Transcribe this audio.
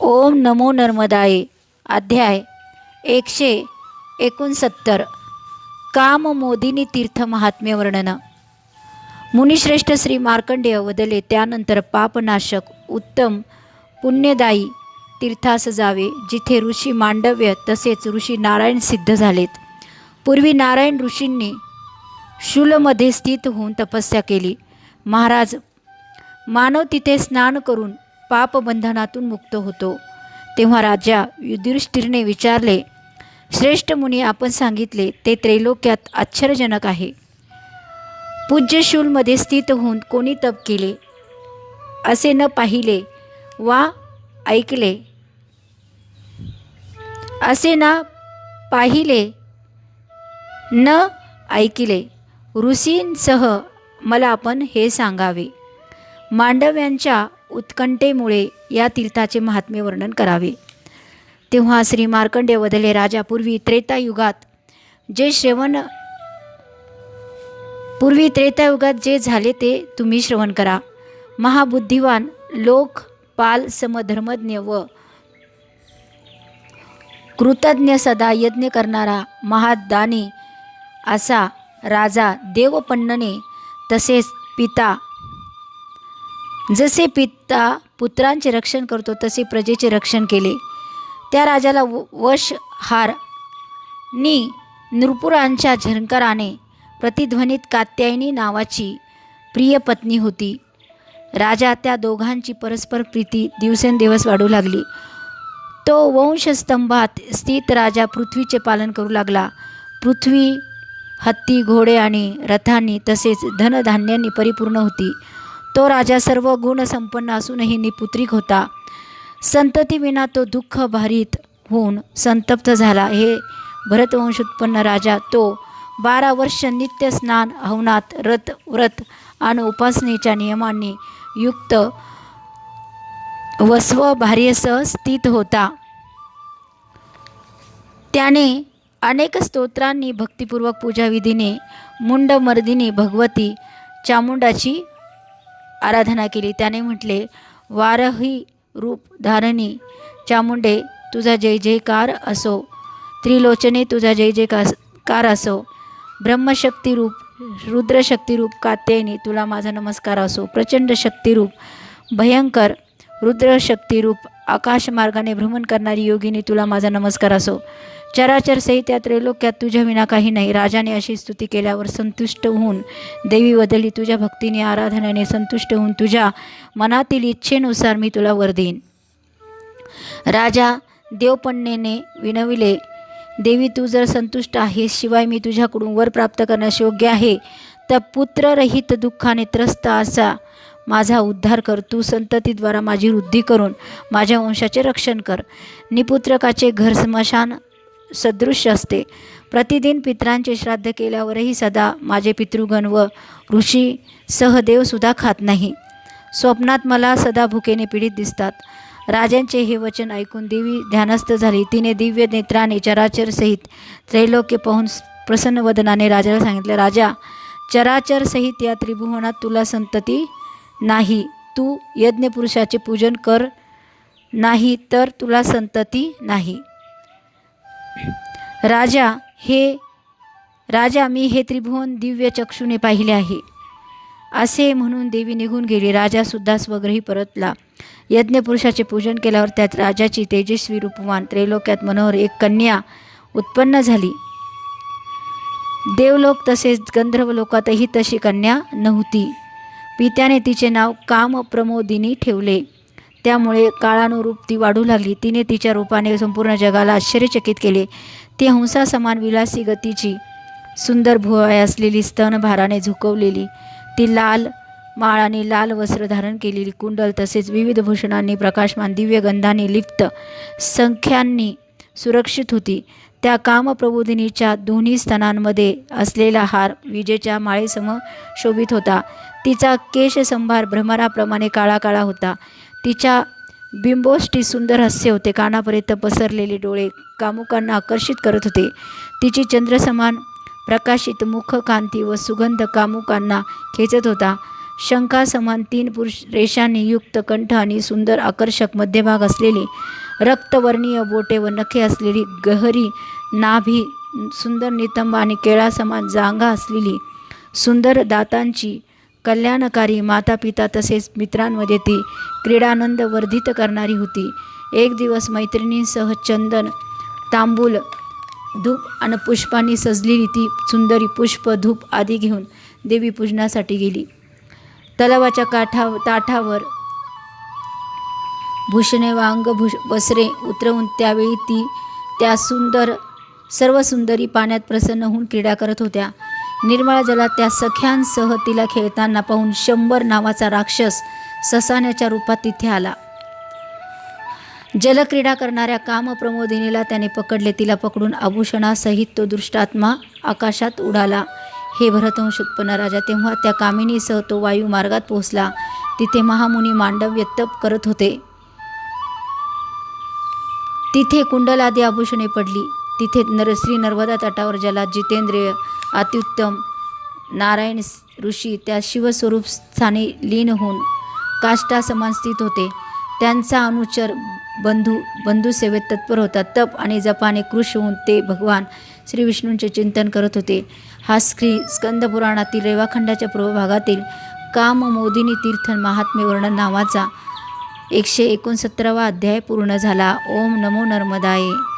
ओम नमो नर्मदाय. अध्याय एकशे एकोणसत्तर. काम मोदिनी तीर्थ महात्म्य वर्णन. मुनिश्रेष्ठ श्री मार्कंडेय वदले त्यानंतर पापनाशक उत्तम पुण्यदायी तीर्थास जावे जिथे ऋषी मांडव्य तसेच ऋषी नारायण सिद्ध झालेत. पूर्वी नारायण ऋषींनी शूलमध्ये स्थित होऊन तपस्या केली. महाराज मानव तिथे स्नान करून पापबंधनातून मुक्त होतो. तेव्हा राजा युधिष्ठिरने विचारले श्रेष्ठ मुनी आपण सांगितले ते त्रैलोक्यात आश्चर्यजनक आहे. पूज्यशूलमध्ये स्थित होऊन कोणी तप केले? असे न पाहिले वा ऐकले. असे ना पाहिले न ऐकले. ऋषींसह मला आपण हे सांगावे. मांडव्यांच्या उत्कंठेमुळे या तीर्थाचे महात्म्य वर्णन करावे. तेव्हा श्री मार्कंडेय वदले राजा पूर्वी त्रेतायुगात जे श्रवण पूर्वी त्रेतायुगात जे झाले ते तुम्ही श्रवण करा. महाबुद्धिवान लोक पाल समधर्मज्ञ व कृतज्ञ सदा यज्ञ करणारा महादानी असा राजा देवपन्नने तसेच पिता जसे पिता पुत्रांचे रक्षण करतो तसे प्रजेचे रक्षण केले. त्या राजाला व वशहार नी नृपुरांच्या झंकाराने प्रतिध्वनीत कात्यायनी नावाची प्रिय पत्नी होती. राजा त्या दोघांची परस्पर प्रीती दिवसेंदिवस वाढू लागली. तो वंशस्तंभात स्थित राजा पृथ्वीचे पालन करू लागला. पृथ्वी हत्ती घोडे आणि रथांनी तसेच धनधान्यांनी परिपूर्ण होती. तो राजा सर्व गुणसंपन्न असूनही निपुत्रिक होता. संततीविना तो दुःख भारित होऊन संतप्त झाला. हे भरतवंश उत्पन्न राजा तो बारा वर्ष नित्य स्नान हवनात रत व्रत आणि उपासनेच्या नियमांनी युक्त व स्वभार्यसह स्थित होता. त्याने अनेक स्तोत्रांनी भक्तिपूर्वक पूजाविधीने मुंडमर्दिनी भगवती चामुंडाची आराधना केली. त्याने म्हटले वारही रूप धारणी चामुंडे तुझा जय जयकार असो. त्रिलोचने तुझा जय जयकार कार असो. ब्रह्मशक्तिरूप रुद्रशक्तिरूप कात्यायनी तुला माझा नमस्कार असो. प्रचंड शक्तिरूप भयंकर रुद्रशक्तिरूप आकाशमार्गाने भ्रमण करणारी योगिनी तुला माझा नमस्कार असो. चराचर सहित्या त्रैलोक्यात तुझ्या विना काही नाही. राजाने अशी स्तुती केल्यावर संतुष्ट होऊन देवी बदली तुझ्या भक्तीने आराधनाने संतुष्ट होऊन तुझ्या मनातील इच्छेनुसार मी तुला वर देईन. राजा देवपण्येने विनविले देवी तू जर संतुष्ट आहेस शिवाय मी तुझ्याकडून वर प्राप्त करण्यास योग्य आहे. तर पुत्ररहित दुःखाने त्रस्त असा. माझा उद्धार कर तू संततीद्वारा माझी वृद्धी करून माझ्या वंशाचे रक्षण कर. निपुत्रकाचे घर स्मशान सदृश असते. प्रतिदिन पित्रांचे श्राद्ध केल्यावरही सदा माझे पितृगण व ऋषी सहदेवसुद्धा खात नाही. स्वप्नात मला सदा भुकेने पीडित दिसतात. राजांचे हे वचन ऐकून देवी ध्यानस्थ झाली. तिने दिव्य नेत्राने चराचर सहित त्रैलोक्य पाहून प्रसन्न वदनाने राजाला सांगितले राजा चराचर सहित या त्रिभुवनात तुला संतती नाही तू यज्ञपुरुषाचे पूजन कर. नाही तर तुला संतती नाही. राजा हे राजा मी हे त्रिभुवन दिव्य चक्षुने पाहिले आहे. असे म्हणून देवी निघून गेली. राजासुद्धा स्वग्रही परतला. यज्ञपुरुषाचे पूजन केल्यावर त्यात राजाची तेजस्वी रूपवान त्रैलोक्यात मनोहर एक कन्या उत्पन्न झाली. देवलोक तसेच गंधर्व लोकातही तशी कन्या नव्हती. पित्याने तिचे नाव कामप्रमोदिनी ठेवले. त्यामुळे काळानुरूप ती वाढू लागली. तिने तिच्या रूपाने संपूर्ण जगाला आश्चर्यचकित केले. ती हंसा समान विलासी गतीची सुंदर भुवाय असलेली स्तनभाराने झुकवलेली ती लाल माळ आणि लाल वस्त्र धारण केलेली कुंडल तसेच विविध भूषणांनी प्रकाशमान दिव्य गंधाने लिप्त संख्यांनी सुरक्षित होती. त्या कामप्रबोधिनीच्या दोन्ही स्तनांमध्ये असलेला हार विजेच्या माळेसम शोभित होता. तिचा केशसंभार भ्रमराप्रमाणे काळा काळा होता. तिच्या बिंबोष्टी सुंदर हास्य होते. कानापर्यंत पसरलेले डोळे कामुकांना आकर्षित करत होते. तिची चंद्रसमान प्रकाशित मुख कांती व सुगंध कामुकांना खेचत होता. शंखा समान तीन पुरुष रेषांनी युक्त कंठ आणि सुंदर आकर्षक मध्यभाग असलेली रक्तवर्णीय बोटे व नखे असलेली गहरी नाभी सुंदर नितंब आणि केळा समान असलेली सुंदर दातांची कल्याणकारी माता पिता तसेच मित्रांमध्ये ती क्रीडानंद वर्धित करणारी होती. एक दिवस मैत्रिणींसह चंदन तांबूल धूप आणि पुष्पांनी सजलेली ती सुंदरी पुष्प धूप आदी घेऊन देवी पूजनासाठी गेली. तलावाच्या काठा ताठावर. भूषणे वांग भूष वस्त्रे उतरवून त्यावेळी ती त्या सुंदर सर्व सुंदरी पाण्यात प्रसन्न होऊन क्रीडा करत होत्या. निर्मळ जलात त्या सख्यांसह तिला खेळताना पाहून शंभर नावाचा राक्षस ससाण्याच्या रूपात तिथे आला. जलक्रीडा करणाऱ्या कामप्रमोदिनीला त्याने पकडले. तिला पकडून आभूषणासहित तो दुष्टात्मा आकाशात उडाला. हे भरतवंश उत्पन्न राजा तेव्हा त्या कामिनीसह तो वायुमार्गात पोहोचला. तिथे महामुनी मांडव्य तप करत होते. तिथे कुंडलादी आभूषणे पडली. तिथे नर श्री नर्मदा तटावर ज्याला जितेंद्रिय अत्युत्तम नारायण ऋषी त्या शिवस्वरूप स्थानी लीन होऊन काष्टा समान स्थित होते. त्यांचा अनुचर बंधू बंधुसेवेत तत्पर होता. तप आणि जपाने कृश होऊन ते भगवान श्री विष्णूंचे चिंतन करत होते. हा स्त्री स्कंदपुराणातील रेवाखंडाच्या पूर्व भागातील काम मोदिनी तीर्थ महात्म्य वर्णन नावाचा एकशे एकोणसत्तरावा अध्याय पूर्ण झाला. ओम नमो नर्मदाये.